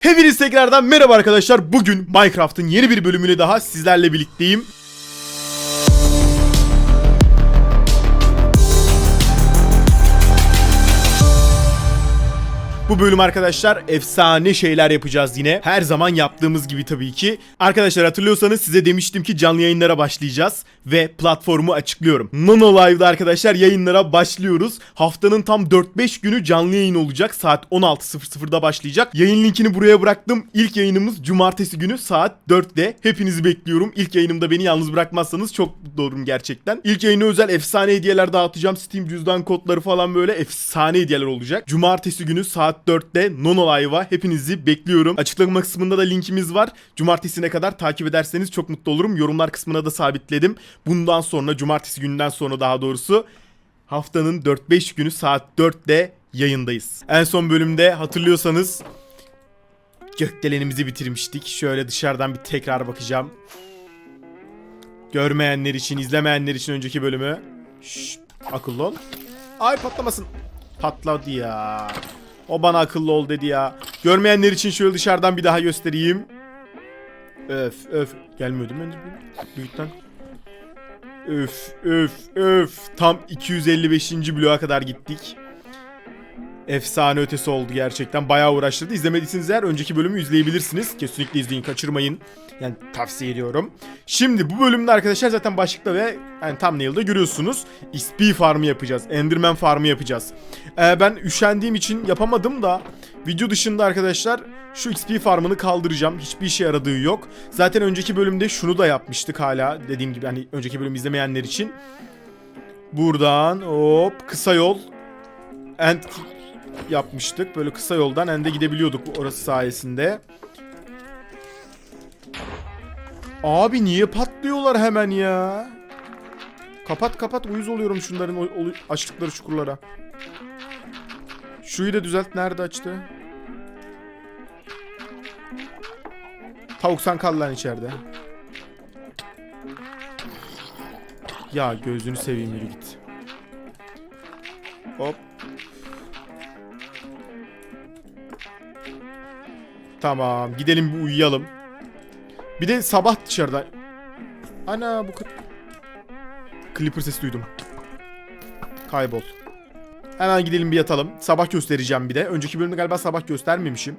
Hepiniz tekrardan merhaba arkadaşlar. Bugün Minecraft'ın yeni bir bölümüyle daha sizlerle birlikteyim. Bu bölüm arkadaşlar efsane şeyler yapacağız yine. Her zaman yaptığımız gibi tabii ki. Arkadaşlar hatırlıyorsanız size demiştim ki canlı yayınlara başlayacağız. Ve platformu açıklıyorum. Nono Live'da arkadaşlar yayınlara başlıyoruz. Haftanın tam 4-5 günü canlı yayın olacak. Saat 16.00'da başlayacak. Yayın linkini buraya bıraktım. İlk yayınımız cumartesi günü saat 4'te. Hepinizi bekliyorum. İlk yayınımda beni yalnız bırakmazsanız çok mutlu olurum gerçekten. İlk yayına özel efsane hediyeler dağıtacağım. Steam cüzdan kodları falan böyle efsane hediyeler olacak. Cumartesi günü saat 4'te Nono Live'a hepinizi bekliyorum. Açıklama kısmında da linkimiz var. Cumartesine kadar takip ederseniz çok mutlu olurum. Yorumlar kısmına da sabitledim. Bundan sonra cumartesi gününden sonra daha doğrusu haftanın 4-5 günü saat 4'te yayındayız. En son bölümde hatırlıyorsanız gökdelenimizi bitirmiştik. Şöyle dışarıdan bir tekrar bakacağım. Görmeyenler için, izlemeyenler için önceki bölümü. Şşş, akıllı ol. Ay patlamasın. Patladı ya. O bana akıllı ol dedi ya. Görmeyenler için şöyle dışarıdan bir daha göstereyim. Öf öf. Gelmiyor değil mi? Büyükten. Öf öf öf. Tam 255. bloğa kadar gittik. Efsane ötesi oldu gerçekten. Bayağı uğraştırdı. İzlemediyseniz eğer önceki bölümü izleyebilirsiniz. Kesinlikle izleyin, kaçırmayın. Yani tavsiye ediyorum. Şimdi bu bölümde arkadaşlar zaten başlıkta ve yani thumbnail'da görüyorsunuz. XP farmı yapacağız. Enderman farmı yapacağız. Ee, ben üşendiğim için yapamadım da video dışında arkadaşlar şu XP farmını kaldıracağım. Hiçbir işe yaradığı yok. Zaten önceki bölümde şunu da yapmıştık hala. Dediğim gibi hani önceki bölüm izlemeyenler için. Buradan hop kısa yol. End yapmıştık. Böyle kısa yoldan ende gidebiliyorduk orası sayesinde. Abi niye patlıyorlar hemen ya? Kapat kapat uyuz oluyorum şunların açtıkları çukurlara. Şuyu da düzelt nerede açtı? Tavuk sen kal lan içeride. Ya gözünü seveyim yürü git. Hop. Tamam gidelim bir uyuyalım. Bir de sabah dışarıda. Ana bu Clipper sesi duydum. Kaybol. Hemen gidelim bir yatalım. Sabah göstereceğim bir de. Önceki bölümde galiba sabah göstermemişim.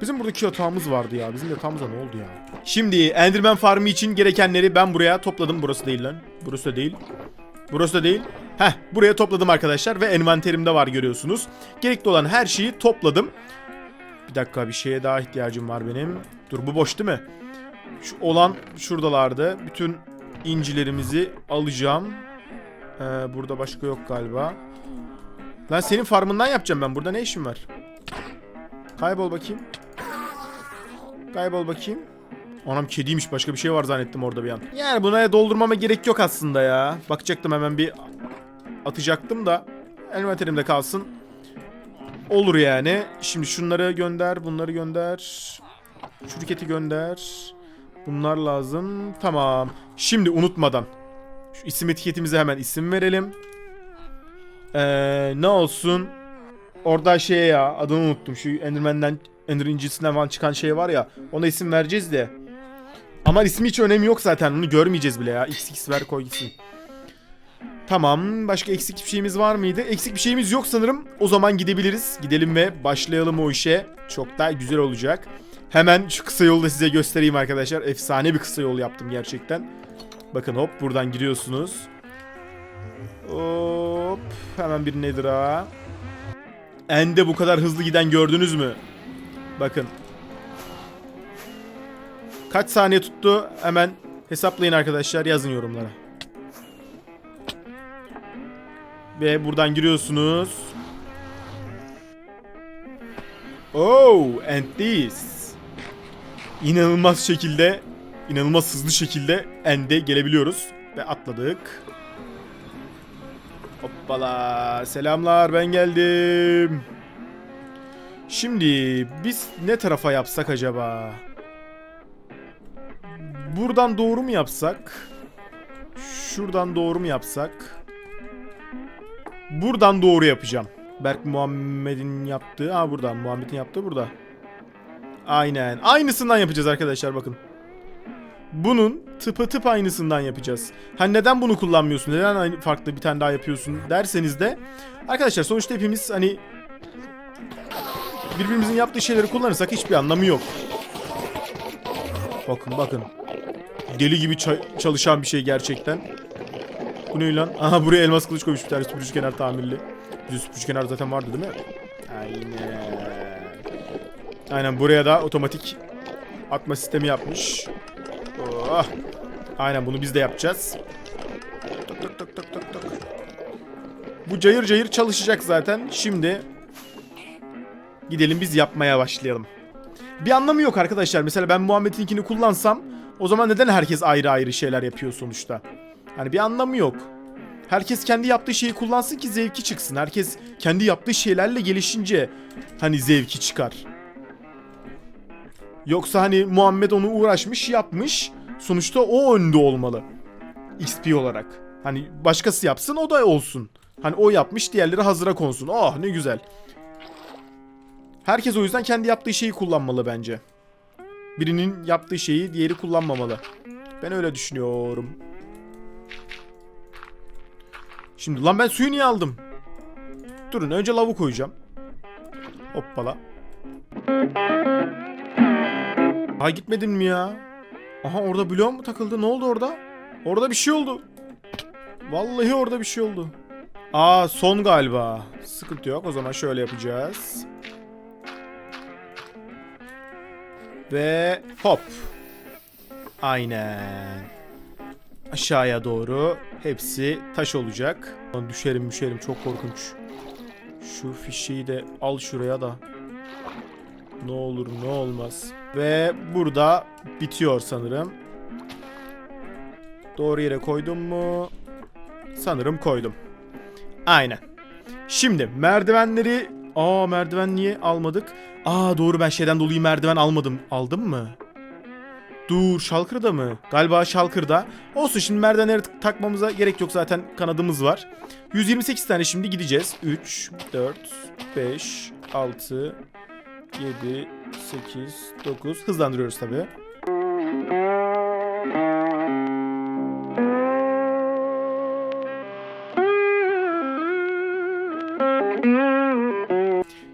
Bizim buradaki yatağımız vardı ya. Bizim yatağımıza ne oldu ya? Şimdi Enderman farmı için gerekenleri ben buraya topladım. Burası değil lan. Burası da değil. Burası da değil. Heh buraya topladım arkadaşlar ve envanterimde var görüyorsunuz. Gerekli olan her şeyi topladım. Bir dakika bir şeye daha ihtiyacım var benim. Dur bu boş değil mi? Şu olan şuradalardı. Bütün incilerimizi alacağım. Ee, burada başka yok galiba. Lan senin farmından yapacağım ben. Burada ne işim var? Kaybol bakayım. Kaybol bakayım. Anam kediymiş. Başka bir şey var zannettim orada bir an. Yani buna doldurmama gerek yok aslında ya. Bakacaktım hemen bir atacaktım da. Envanterimde kalsın. Olur yani. Şimdi şunları gönder, bunları gönder. Şirketi gönder. Bunlar lazım. Tamam. Şimdi unutmadan. Şu isim etiketimize hemen isim verelim. Ee, ne olsun? Orada şey ya adını unuttum. Şu Enderman'den Ender incisinden falan çıkan şey var ya. Ona isim vereceğiz de. Ama ismi hiç önemi yok zaten. Onu görmeyeceğiz bile ya. XX ver koy gitsin. Tamam. Başka eksik bir şeyimiz var mıydı? Eksik bir şeyimiz yok sanırım. O zaman gidebiliriz. Gidelim ve başlayalım o işe. Çok daha güzel olacak. Hemen şu kısa yolu da size göstereyim arkadaşlar. Efsane bir kısa yol yaptım gerçekten. Bakın hop buradan giriyorsunuz. Hop. Hemen bir nedir ha? Ende bu kadar hızlı giden gördünüz mü? Bakın. Kaç saniye tuttu? Hemen hesaplayın arkadaşlar. Yazın yorumlara. Ve buradan giriyorsunuz. Oh, and this. İnanılmaz şekilde, inanılmaz hızlı şekilde ende gelebiliyoruz. Ve atladık. Hoppala. Selamlar ben geldim. Şimdi biz ne tarafa yapsak acaba? Buradan doğru mu yapsak? Şuradan doğru mu yapsak? Buradan doğru yapacağım. Berk Muhammed'in yaptığı. Ha burada. Muhammed'in yaptığı burada. Aynen. Aynısından yapacağız arkadaşlar bakın. Bunun tıpı tıp aynısından yapacağız. Hani neden bunu kullanmıyorsun? Neden aynı farklı bir tane daha yapıyorsun derseniz de arkadaşlar sonuçta hepimiz hani birbirimizin yaptığı şeyleri kullanırsak hiçbir anlamı yok. Bakın bakın. Deli gibi ça- çalışan bir şey gerçekten. Bu ne lan? Aha buraya elmas kılıç koymuş bir tane süpürücü kenar tamirli. Bizim süpürücü kenar zaten vardı değil mi? Aynen. Aynen buraya da otomatik atma sistemi yapmış. Oh. Aynen bunu biz de yapacağız. Tık tık tık tık tık tık. Bu cayır cayır çalışacak zaten. Şimdi gidelim biz yapmaya başlayalım. Bir anlamı yok arkadaşlar. Mesela ben Muhammed'inkini kullansam o zaman neden herkes ayrı ayrı şeyler yapıyor sonuçta? Hani bir anlamı yok. Herkes kendi yaptığı şeyi kullansın ki zevki çıksın. Herkes kendi yaptığı şeylerle gelişince hani zevki çıkar. Yoksa hani Muhammed onu uğraşmış yapmış. Sonuçta o önde olmalı. XP olarak. Hani başkası yapsın o da olsun. Hani o yapmış diğerleri hazıra konsun. Oh ne güzel. Herkes o yüzden kendi yaptığı şeyi kullanmalı bence. Birinin yaptığı şeyi diğeri kullanmamalı. Ben öyle düşünüyorum. Şimdi lan ben suyu niye aldım? Durun önce lavu koyacağım. Hoppala. Ha gitmedin mi ya? Aha orada bloğum mu takıldı? Ne oldu orada? Orada bir şey oldu. Vallahi orada bir şey oldu. Aa son galiba. Sıkıntı yok. O zaman şöyle yapacağız. Ve hop. Aynen. Aşağıya doğru hepsi taş olacak. Düşerim düşerim çok korkunç. Şu fişeyi de al şuraya da. Ne olur ne olmaz. Ve burada bitiyor sanırım. Doğru yere koydum mu? Sanırım koydum. Aynen. Şimdi merdivenleri... Aa merdiven niye almadık? Aa doğru ben şeyden dolayı merdiven almadım. Aldım mı? Dur Şalkır'da mı? Galiba Şalkır'da. Olsun şimdi merdivenleri tak- takmamıza gerek yok zaten kanadımız var. 128 tane şimdi gideceğiz. 3, 4, 5, 6, 7, 8, 9. Hızlandırıyoruz tabii.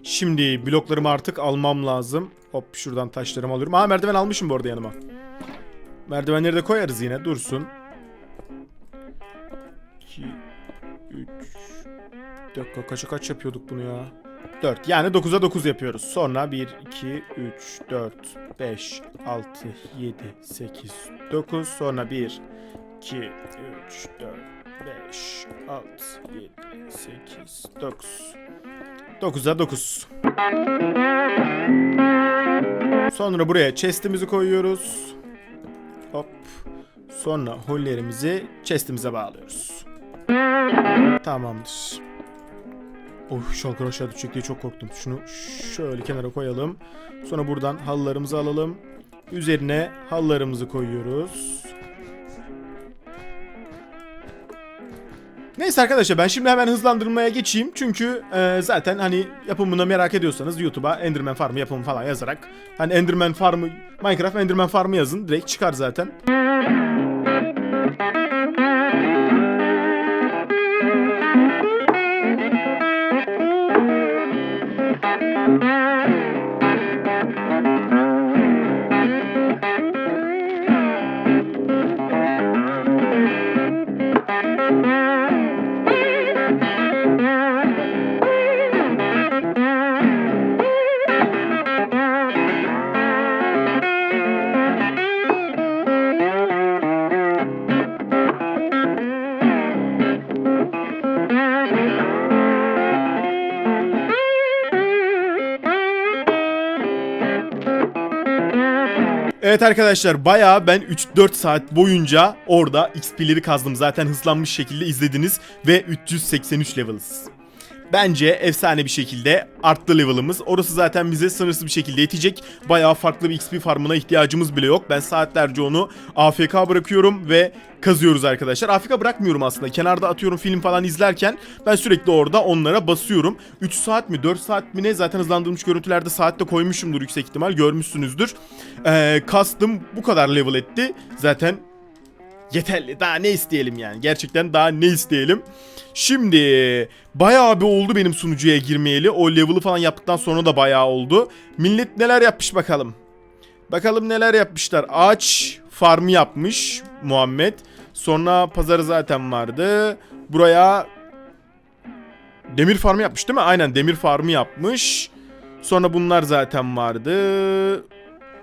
Şimdi bloklarımı artık almam lazım. Hop şuradan taşlarımı alıyorum. Aa merdiven almışım bu arada yanıma. Merdivenleri de koyarız yine dursun. 2 3 Bir dakika kaça kaç yapıyorduk bunu ya? 4 yani 9'a 9 yapıyoruz. Sonra 1 2 3 4 5 6 7 8 9 sonra 1 2 3 4 5 6 7 8 9 9'a 9. Sonra buraya chest'imizi koyuyoruz. Hop. Sonra hollerimizi chest'imize bağlıyoruz. Tamamdır. Of şalkır aşağı düşecek çok korktum. Şunu şöyle kenara koyalım. Sonra buradan halılarımızı alalım. Üzerine halılarımızı koyuyoruz. Neyse arkadaşlar ben şimdi hemen hızlandırmaya geçeyim. Çünkü e, zaten hani yapımını merak ediyorsanız YouTube'a Enderman Farmı yapımı falan yazarak hani Enderman Farmı Minecraft Enderman Farmı yazın direkt çıkar zaten. Evet arkadaşlar bayağı ben 3-4 saat boyunca orada XP'leri kazdım. Zaten hızlanmış şekilde izlediniz ve 383 level'ız. Bence efsane bir şekilde arttı level'ımız. Orası zaten bize sınırsız bir şekilde yetecek. Bayağı farklı bir XP farmına ihtiyacımız bile yok. Ben saatlerce onu AFK bırakıyorum ve kazıyoruz arkadaşlar. AFK bırakmıyorum aslında. Kenarda atıyorum film falan izlerken ben sürekli orada onlara basıyorum. 3 saat mi 4 saat mi ne zaten hızlandırılmış görüntülerde saatte koymuşumdur yüksek ihtimal görmüşsünüzdür. Ee, kastım bu kadar level etti. Zaten yeterli. Daha ne isteyelim yani. Gerçekten daha ne isteyelim. Şimdi bayağı bir oldu benim sunucuya girmeyeli. O level'ı falan yaptıktan sonra da bayağı oldu. Millet neler yapmış bakalım. Bakalım neler yapmışlar. Ağaç farmı yapmış Muhammed. Sonra pazarı zaten vardı. Buraya demir farmı yapmış değil mi? Aynen demir farmı yapmış. Sonra bunlar zaten vardı.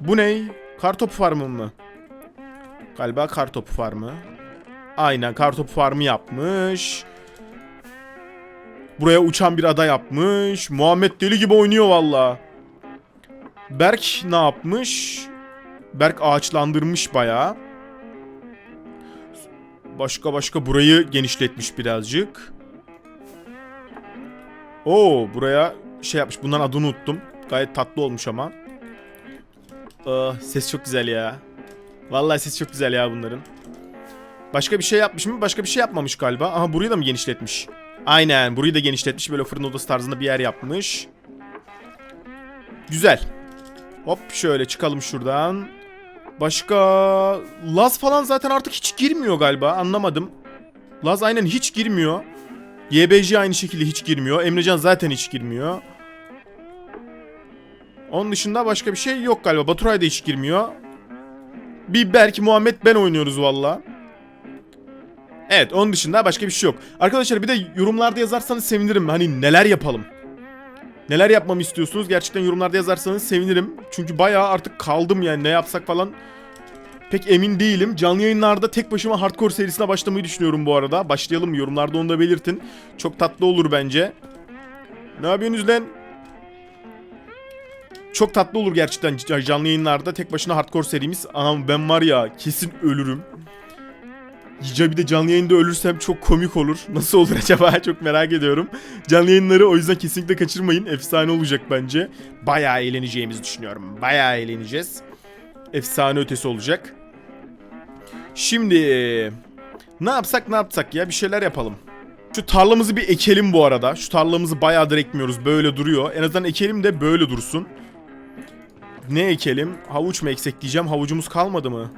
Bu ne? Kartopu farmı mı? Galiba kartopu farmı. Aynen kartopu farmı yapmış. Buraya uçan bir ada yapmış. Muhammed deli gibi oynuyor valla. Berk ne yapmış? Berk ağaçlandırmış bayağı. Başka başka burayı genişletmiş birazcık. Oo buraya şey yapmış. Bundan adını unuttum. Gayet tatlı olmuş ama. Ah, ses çok güzel ya. Vallahi ses çok güzel ya bunların. Başka bir şey yapmış mı? Başka bir şey yapmamış galiba. Aha burayı da mı genişletmiş? Aynen burayı da genişletmiş. Böyle fırın odası tarzında bir yer yapmış. Güzel. Hop şöyle çıkalım şuradan. Başka... Laz falan zaten artık hiç girmiyor galiba. Anlamadım. Laz aynen hiç girmiyor. YBJ aynı şekilde hiç girmiyor. Emrecan zaten hiç girmiyor. Onun dışında başka bir şey yok galiba. Baturay da hiç girmiyor. Bir belki Muhammed ben oynuyoruz valla. Evet onun dışında başka bir şey yok. Arkadaşlar bir de yorumlarda yazarsanız sevinirim. Hani neler yapalım? Neler yapmamı istiyorsunuz? Gerçekten yorumlarda yazarsanız sevinirim. Çünkü bayağı artık kaldım yani ne yapsak falan. Pek emin değilim. Canlı yayınlarda tek başıma hardcore serisine başlamayı düşünüyorum bu arada. Başlayalım? Yorumlarda onu da belirtin. Çok tatlı olur bence. Ne yapıyorsunuz lan? Çok tatlı olur gerçekten canlı yayınlarda tek başına hardcore serimiz. Ama ben var ya kesin ölürüm. Ya bir de canlı yayında ölürsem çok komik olur. Nasıl olur acaba çok merak ediyorum. Canlı yayınları o yüzden kesinlikle kaçırmayın. Efsane olacak bence. Bayağı eğleneceğimizi düşünüyorum. Bayağı eğleneceğiz. Efsane ötesi olacak. Şimdi ne yapsak ne yapsak ya bir şeyler yapalım. Şu tarlamızı bir ekelim bu arada. Şu tarlamızı bayağıdır ekmiyoruz. Böyle duruyor. En azından ekelim de böyle dursun. Ne ekelim? Havuç mu eksek diyeceğim. Havucumuz kalmadı mı?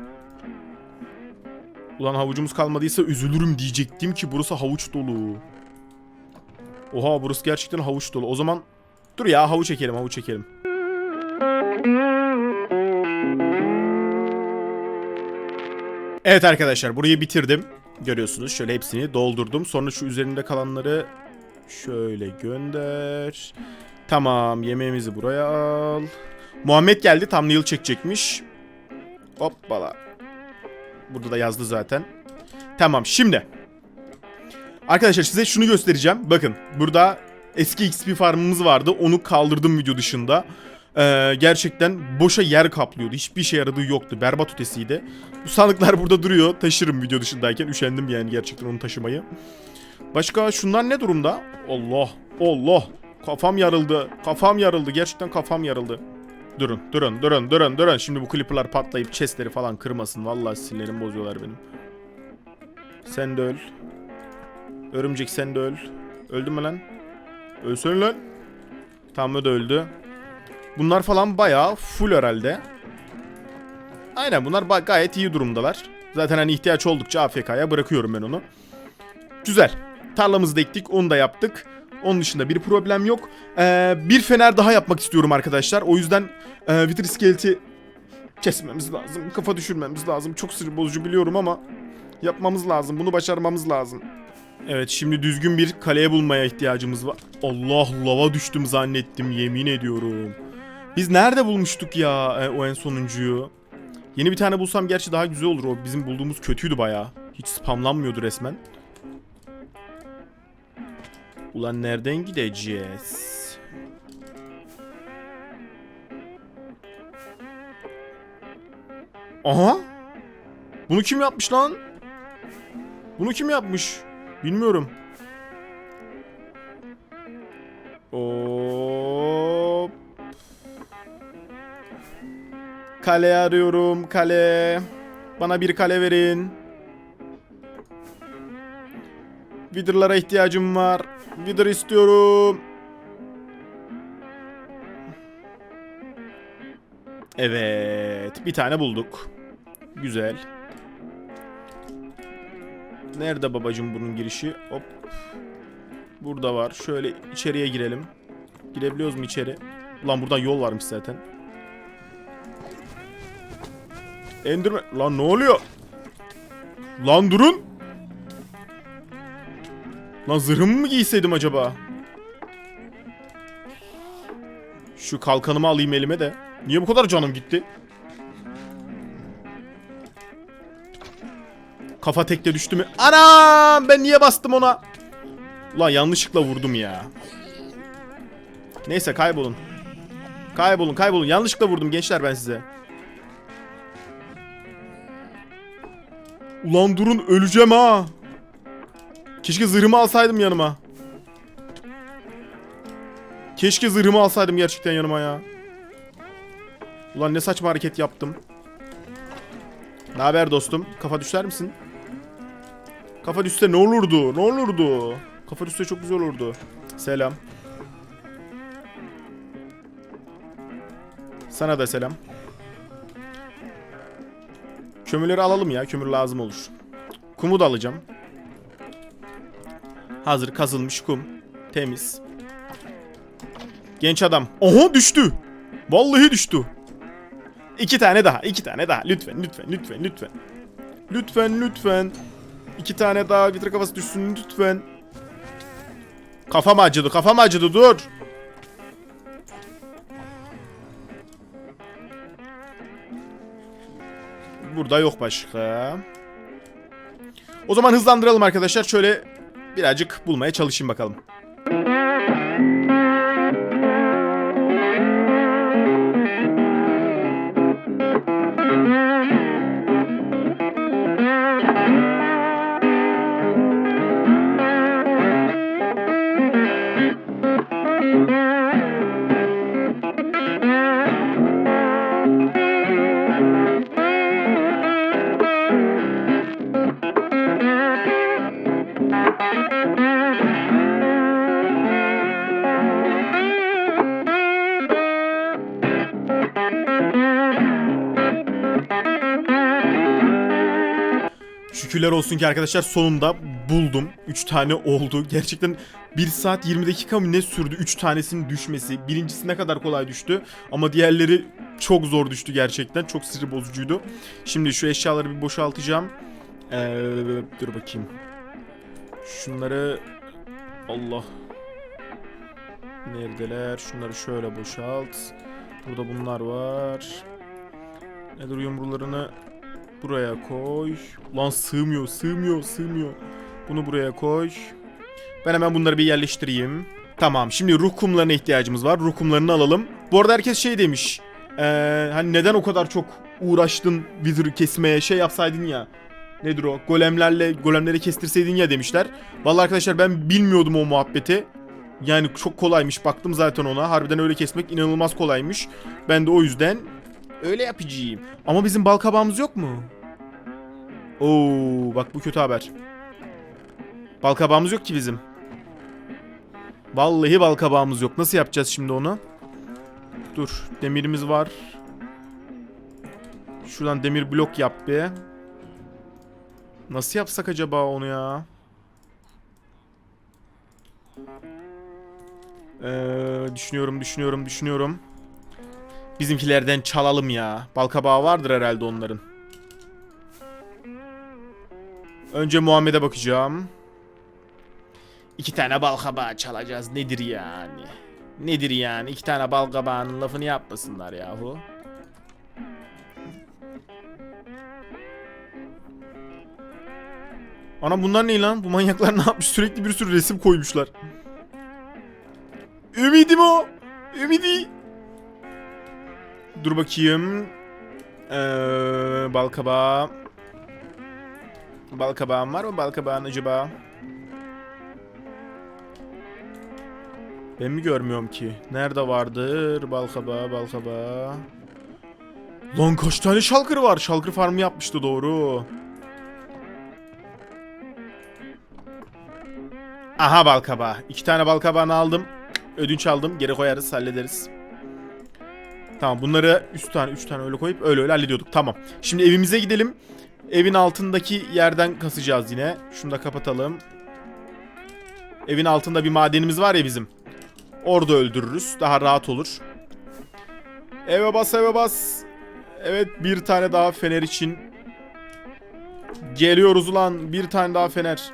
Ulan havucumuz kalmadıysa üzülürüm diyecektim ki burası havuç dolu. Oha burası gerçekten havuç dolu. O zaman dur ya havuç ekelim havuç ekelim. Evet arkadaşlar burayı bitirdim. Görüyorsunuz şöyle hepsini doldurdum. Sonra şu üzerinde kalanları şöyle gönder. Tamam yemeğimizi buraya al. Muhammed geldi thumbnail çekecekmiş. Hoppala. Burada da yazdı zaten. Tamam şimdi. Arkadaşlar size şunu göstereceğim. Bakın burada eski XP farmımız vardı. Onu kaldırdım video dışında. Ee, gerçekten boşa yer kaplıyordu. Hiçbir şey yaradığı yoktu. Berbat ötesiydi. Bu sandıklar burada duruyor. Taşırım video dışındayken. Üşendim yani gerçekten onu taşımayı. Başka şunlar ne durumda? Allah. Allah. Kafam yarıldı. Kafam yarıldı. Gerçekten kafam yarıldı. Durun, durun, durun, durun, durun. Şimdi bu clipper'lar patlayıp chestleri falan kırmasın. Vallahi sinirlerimi bozuyorlar benim. Sen de öl. Örümcek sen de öl. Öldün mü lan? Ölsün lan. Tamam o da öldü. Bunlar falan bayağı full herhalde. Aynen bunlar gayet iyi durumdalar. Zaten hani ihtiyaç oldukça AFK'ya bırakıyorum ben onu. Güzel. Tarlamızı da ektik, onu da yaptık. Onun dışında bir problem yok. Ee, bir fener daha yapmak istiyorum arkadaşlar. O yüzden e, Wither iskeleti kesmemiz lazım. Kafa düşürmemiz lazım. Çok sinir bozucu biliyorum ama yapmamız lazım. Bunu başarmamız lazım. Evet şimdi düzgün bir kaleye bulmaya ihtiyacımız var. Allah lava düştüm zannettim yemin ediyorum. Biz nerede bulmuştuk ya e, o en sonuncuyu? Yeni bir tane bulsam gerçi daha güzel olur. O bizim bulduğumuz kötüydü bayağı. Hiç spamlanmıyordu resmen. Ulan nereden gideceğiz? Aha! Bunu kim yapmış lan? Bunu kim yapmış? Bilmiyorum. Hop. Kale arıyorum. Kale. Bana bir kale verin. Wither'lara ihtiyacım var. Wither istiyorum. Evet. Bir tane bulduk. Güzel. Nerede babacım bunun girişi? Hop. Burada var. Şöyle içeriye girelim. Girebiliyoruz mu içeri? Ulan buradan yol varmış zaten. Enderman. Lan ne oluyor? Lan durun. Lan zırhımı mı giyseydim acaba? Şu kalkanımı alayım elime de. Niye bu kadar canım gitti? Kafa tekte düştü mü? Anam ben niye bastım ona? Ulan yanlışlıkla vurdum ya. Neyse kaybolun. Kaybolun kaybolun. Yanlışlıkla vurdum gençler ben size. Ulan durun öleceğim ha. Keşke zırhımı alsaydım yanıma. Keşke zırhımı alsaydım gerçekten yanıma ya. Ulan ne saçma hareket yaptım. Ne haber dostum? Kafa düşer misin? Kafa düşse ne olurdu? Ne olurdu? Kafa düşse çok güzel olurdu. Selam. Sana da selam. Kömürleri alalım ya. Kömür lazım olur. Kumu da alacağım. Hazır kazılmış kum. Temiz. Genç adam. Oha düştü. Vallahi düştü. İki tane daha. iki tane daha. Lütfen lütfen lütfen lütfen. Lütfen lütfen. İki tane daha vitre kafası düşsün lütfen. Kafam acıdı kafam acıdı dur. Burada yok başka. O zaman hızlandıralım arkadaşlar. Şöyle birazcık bulmaya çalışayım bakalım. Şükürler olsun ki arkadaşlar sonunda buldum. 3 tane oldu. Gerçekten 1 saat 20 dakika mı ne sürdü 3 tanesinin düşmesi. Birincisi ne kadar kolay düştü. Ama diğerleri çok zor düştü gerçekten. Çok sinir bozucuydu. Şimdi şu eşyaları bir boşaltacağım. Ee, dur bakayım. Şunları... Allah. Neredeler? Şunları şöyle boşalt. Burada bunlar var. Nedir yumrularını Buraya koy. Lan sığmıyor, sığmıyor, sığmıyor. Bunu buraya koy. Ben hemen bunları bir yerleştireyim. Tamam, şimdi ruh kumlarına ihtiyacımız var. Ruh kumlarını alalım. Bu arada herkes şey demiş. Ee, hani neden o kadar çok uğraştın Wither'ı kesmeye şey yapsaydın ya. Nedir o? Golemlerle golemleri kestirseydin ya demişler. Vallahi arkadaşlar ben bilmiyordum o muhabbeti. Yani çok kolaymış. Baktım zaten ona. Harbiden öyle kesmek inanılmaz kolaymış. Ben de o yüzden öyle yapacağım. Ama bizim bal kabağımız yok mu? Oo, bak bu kötü haber. Bal kabağımız yok ki bizim. Vallahi bal kabağımız yok. Nasıl yapacağız şimdi onu? Dur, demirimiz var. Şuradan demir blok yap be. Nasıl yapsak acaba onu ya? Ee, düşünüyorum, düşünüyorum, düşünüyorum. Bizimkilerden çalalım ya. Balkabağı vardır herhalde onların. Önce Muhammed'e bakacağım. İki tane balkabağı çalacağız. Nedir yani? Nedir yani? İki tane balkabağının lafını yapmasınlar yahu. Ana bunlar ne lan? Bu manyaklar ne yapmış? Sürekli bir sürü resim koymuşlar. Ümidim o. Ümidi. Dur bakayım. Ee, balkabağı. Balkabağım var mı balkabağın acaba? Ben mi görmüyorum ki? Nerede vardır balkabağı balkabağı? Lan kaç tane şalkır var? Şalkır farmı yapmıştı doğru. Aha balkabağı. İki tane balkabağını aldım. Ödünç aldım. Geri koyarız hallederiz. Tamam bunları üst tane üç tane öyle koyup öyle öyle hallediyorduk. Tamam. Şimdi evimize gidelim. Evin altındaki yerden kasacağız yine. Şunu da kapatalım. Evin altında bir madenimiz var ya bizim. Orada öldürürüz. Daha rahat olur. Eve bas eve bas. Evet bir tane daha fener için. Geliyoruz ulan. Bir tane daha fener.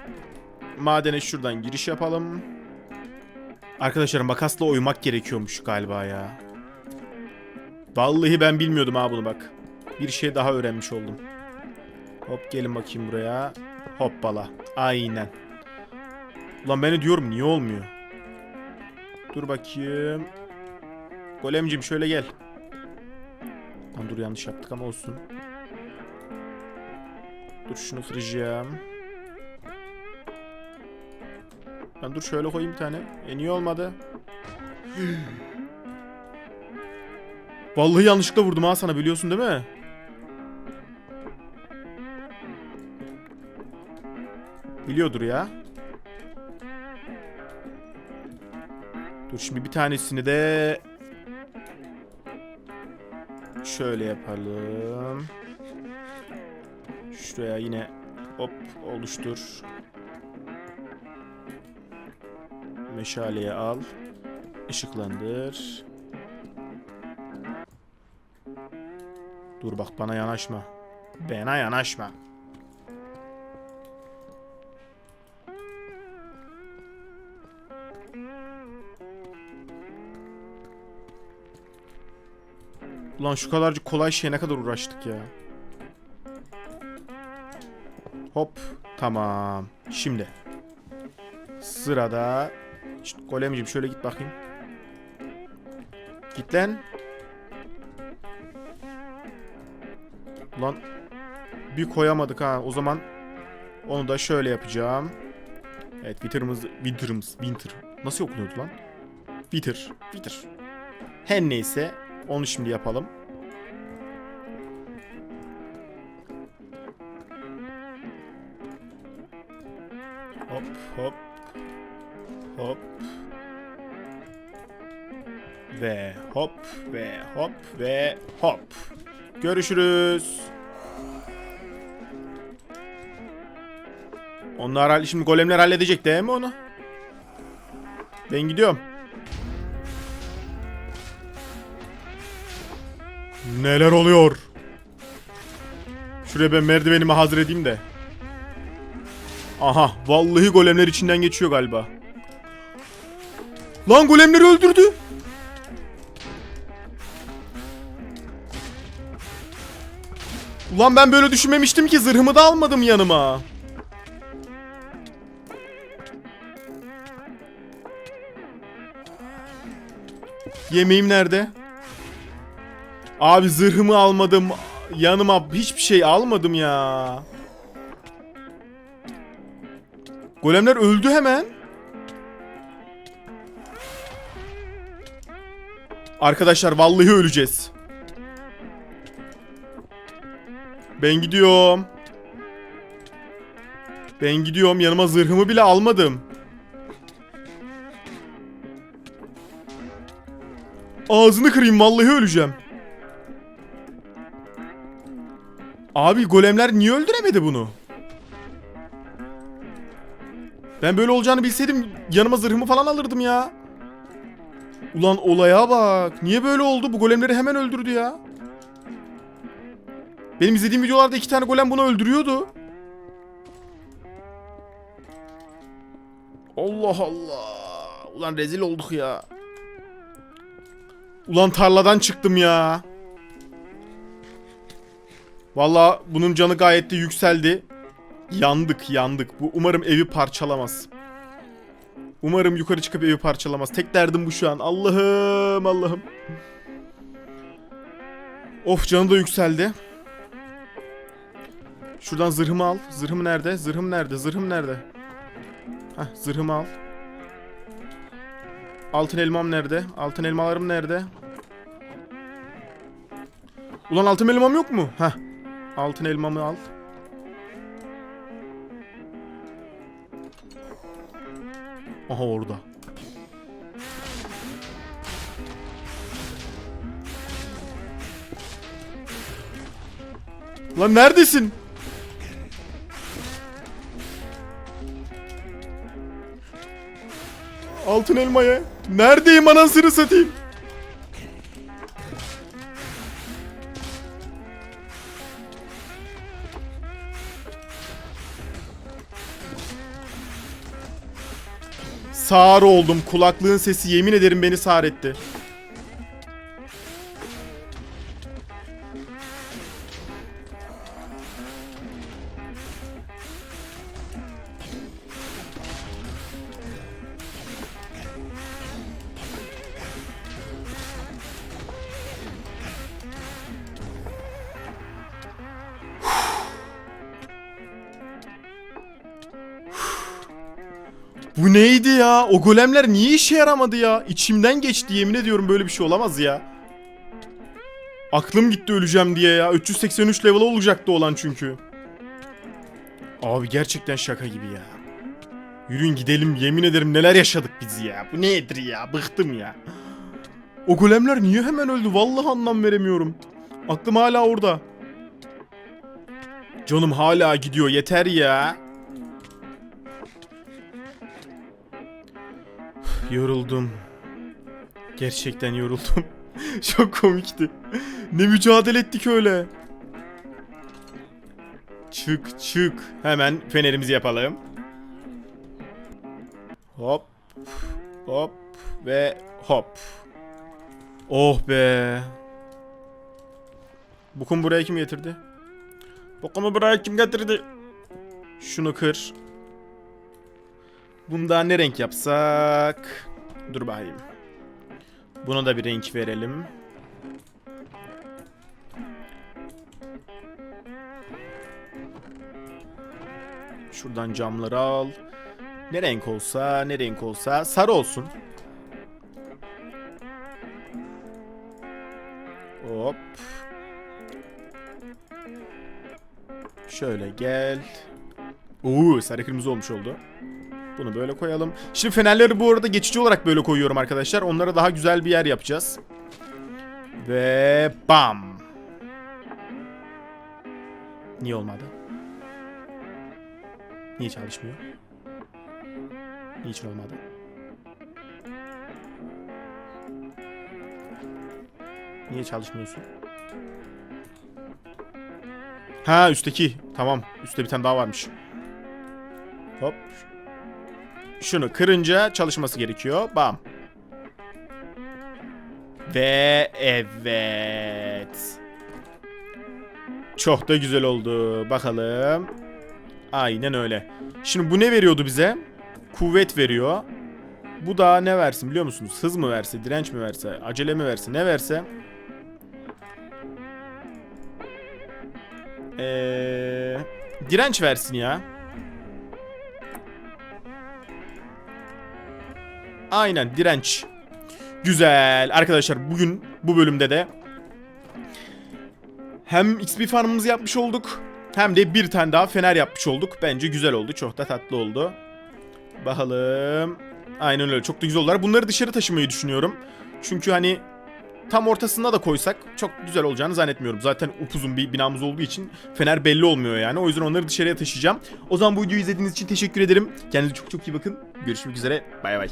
Madene şuradan giriş yapalım. Arkadaşlar makasla oymak gerekiyormuş galiba ya. Vallahi ben bilmiyordum ha bunu bak. Bir şey daha öğrenmiş oldum. Hop gelin bakayım buraya. Hoppala. Aynen. Ulan ben diyorum niye olmuyor? Dur bakayım. Golemcim şöyle gel. Lan dur yanlış yaptık ama olsun. Dur şunu kıracağım. Ben dur şöyle koyayım bir tane. E niye olmadı? Vallahi yanlışlıkla vurdum ha sana biliyorsun değil mi? Biliyordur ya. Dur şimdi bir tanesini de şöyle yapalım. Şuraya yine hop oluştur. Meşaleye al. Işıklandır. Dur bak bana yanaşma. Bana yanaşma. Ulan şu kadarcık kolay şeye ne kadar uğraştık ya. Hop. Tamam. Şimdi. Sırada. Şşt, golemciğim şöyle git bakayım. Git lan. Ulan. Bir koyamadık ha. O zaman onu da şöyle yapacağım. Evet Winter'ımız... Winter'ımız... Winter. Nasıl okunuyordu lan? Winter. Winter. Her neyse. Onu şimdi yapalım. Hop hop. Hop. Ve hop ve hop ve hop. Görüşürüz. Onlar şimdi golemler halledecek değil mi onu? Ben gidiyorum. Neler oluyor? Şuraya ben merdivenimi hazır edeyim de. Aha vallahi golemler içinden geçiyor galiba. Lan golemleri öldürdü. Ulan ben böyle düşünmemiştim ki zırhımı da almadım yanıma. Yemeğim nerede? Abi zırhımı almadım. Yanıma hiçbir şey almadım ya. Golemler öldü hemen. Arkadaşlar vallahi öleceğiz. Ben gidiyorum. Ben gidiyorum. Yanıma zırhımı bile almadım. Ağzını kırayım vallahi öleceğim. Abi golemler niye öldüremedi bunu? Ben böyle olacağını bilseydim yanıma zırhımı falan alırdım ya. Ulan olaya bak. Niye böyle oldu? Bu golemleri hemen öldürdü ya. Benim izlediğim videolarda iki tane golem bunu öldürüyordu. Allah Allah. Ulan rezil olduk ya. Ulan tarladan çıktım ya. Valla bunun canı gayet de yükseldi. Yandık yandık. Bu umarım evi parçalamaz. Umarım yukarı çıkıp evi parçalamaz. Tek derdim bu şu an. Allah'ım Allah'ım. Of canı da yükseldi. Şuradan zırhımı al. Zırhım nerede? Zırhım nerede? Zırhım nerede? Hah zırhımı al. Altın elmam nerede? Altın elmalarım nerede? Ulan altın elmam yok mu? Heh. Altın elmamı al. Aha orada. Lan neredesin? Altın elmaya. Neredeyim anasını satayım? Sağır oldum. Kulaklığın sesi yemin ederim beni sağır etti. Bu neydi ya? O golemler niye işe yaramadı ya? İçimden geçti yemin ediyorum böyle bir şey olamaz ya. Aklım gitti öleceğim diye ya. 383 level olacaktı olan çünkü. Abi gerçekten şaka gibi ya. Yürüyün gidelim yemin ederim neler yaşadık biz ya. Bu nedir ya? Bıktım ya. O golemler niye hemen öldü? Vallahi anlam veremiyorum. Aklım hala orada. Canım hala gidiyor yeter ya. Yoruldum. Gerçekten yoruldum. Çok komikti. Ne mücadele ettik öyle. Çık çık. Hemen fenerimizi yapalım. Hop. Hop. Ve hop. Oh be. Bu kum buraya kim getirdi? Bu kumu buraya kim getirdi? Şunu kır. Bunda ne renk yapsak? Dur bakayım. Buna da bir renk verelim. Şuradan camları al. Ne renk olsa, ne renk olsa sarı olsun. Hop. Şöyle gel. Oo, sarı kırmızı olmuş oldu. Bunu böyle koyalım. Şimdi fenerleri bu arada geçici olarak böyle koyuyorum arkadaşlar. Onlara daha güzel bir yer yapacağız. Ve bam. Niye olmadı? Niye çalışmıyor? Niçin olmadı? Niye çalışmıyorsun? Ha üstteki. Tamam. Üstte bir tane daha varmış. Hop. Şunu kırınca çalışması gerekiyor. Bam. Ve evet. Çok da güzel oldu. Bakalım. Aynen öyle. Şimdi bu ne veriyordu bize? Kuvvet veriyor. Bu da ne versin biliyor musunuz? Hız mı verse, direnç mi verse, acele mi verse, ne verse? Ee, direnç versin ya. Aynen direnç. Güzel. Arkadaşlar bugün bu bölümde de hem XP farmımızı yapmış olduk hem de bir tane daha fener yapmış olduk. Bence güzel oldu. Çok da tatlı oldu. Bakalım. Aynen öyle. Çok da güzel oldular. Bunları dışarı taşımayı düşünüyorum. Çünkü hani tam ortasında da koysak çok güzel olacağını zannetmiyorum. Zaten upuzun bir binamız olduğu için fener belli olmuyor yani. O yüzden onları dışarıya taşıyacağım. O zaman bu videoyu izlediğiniz için teşekkür ederim. Kendinize çok çok iyi bakın. Görüşmek üzere. Bay bay.